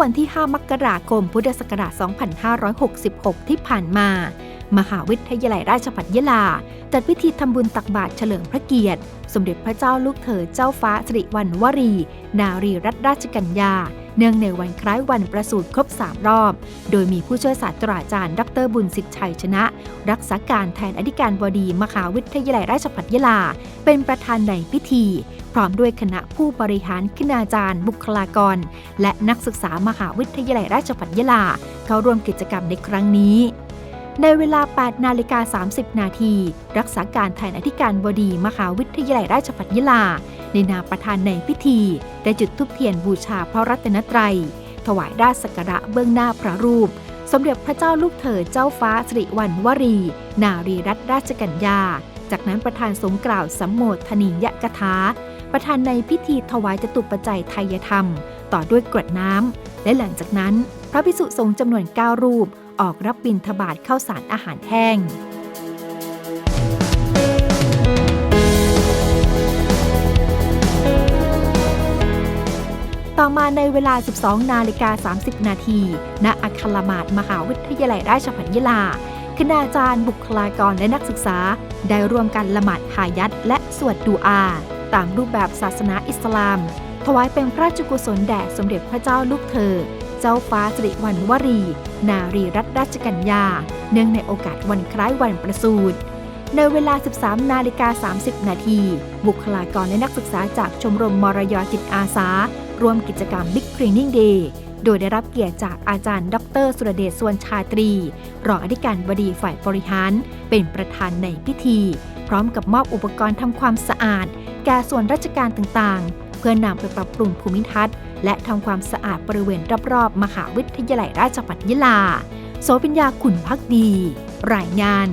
วันที่ 5 มกราคม พุทธศักราช 2566 ที่ผ่านมา มหาวิทยาลัยราชภัฏยะลา จัดพิธีทำบุญตักบาตรเฉลิมพระเกียรติ สมเด็จพระเจ้าลูกเธอเจ้าฟ้าสิริวัณวรี นารีรัตนราชกัญญา เนื่องในวันคล้ายวันประสูติครบ 3 รอบ โดยมีผู้ช่วยศาสตราจารย์ ดรบุญสิทธิ์ชัยชนะ รักษาการแทนอธิการบดีมหาวิทยาลัยราชภัฏยะลา เป็นประธานในพิธี พร้อมด้วยคณะผู้บริหารคณาจารย์ บุคลากร และนักศึกษามหาวิทยาลัยราชภัฏยะลา เข้าร่วมกิจกรรมในครั้งนี้ในเวลา 8 นาฬิกา 30 นาที รักษาการแทนอธิการบดี มหาวิทยาลัยราชภัฏยะลา ในนามประธานในพิธี ได้จุดธูปเทียนบูชาพระรัตนตรัย ถวายราชสักการะเบื้องหน้าพระรูป สมเด็จพระเจ้าลูกเธอเจ้าฟ้าสิริวัณวรี นารีรัตนราชกัญญา จากนั้นประธานสงกล่าวสัมโมทนียกถาประธานในพิธีถวายจตุปัจจัยไทยธรรม ต่อด้วยกรวดน้ำและหลังจากนั้น พระภิกษุสงฆ์จำนวน 9 รูป ออกรับบิณฑบาตเข้าสารอาหารแห้ง มาในเวลา 12 นาฬิกา 30 นาที ณ อัครมาศมหาวิทยาลัยราชภัฏยะลา คณาจารย์บุคลากรและนักศึกษา ได้ร่วมกันละหมาดหายัดและสวดดูอา ตามรูปแบบศาสนาอิสลาม ถวายเป็นพระราชกุศลแด่สมเด็จพระเจ้าลูกเธอ เจ้าฟ้าสิริวัณวรี นารีรัตนราชกัญญา เนื่องในโอกาสวันคล้ายวันประสูติในเวลา 13 นาฬิกา 30 นาที บุคลากรและนักศึกษาจากชมรมมรยจิตอาสา ร่วมกิจกรรม Big Cleaning Day โดยได้รับเกียรติจากอาจารย์ ดร สุรเดชสวนชาตรี รองอธิการบดีฝ่ายบริหาร เป็นประธานในพิธี พร้อมกับมอบอุปกรณ์ทำความสะอาด แก่ส่วนราชการต่างๆ เพื่อนำไปปรับปรุงภูมิทัศน์ และทำความสะอาดบริเวณรอบๆ มหาวิทยาลัยราชภัฏยะลา โสปิญญาขุนพักดี รายงาน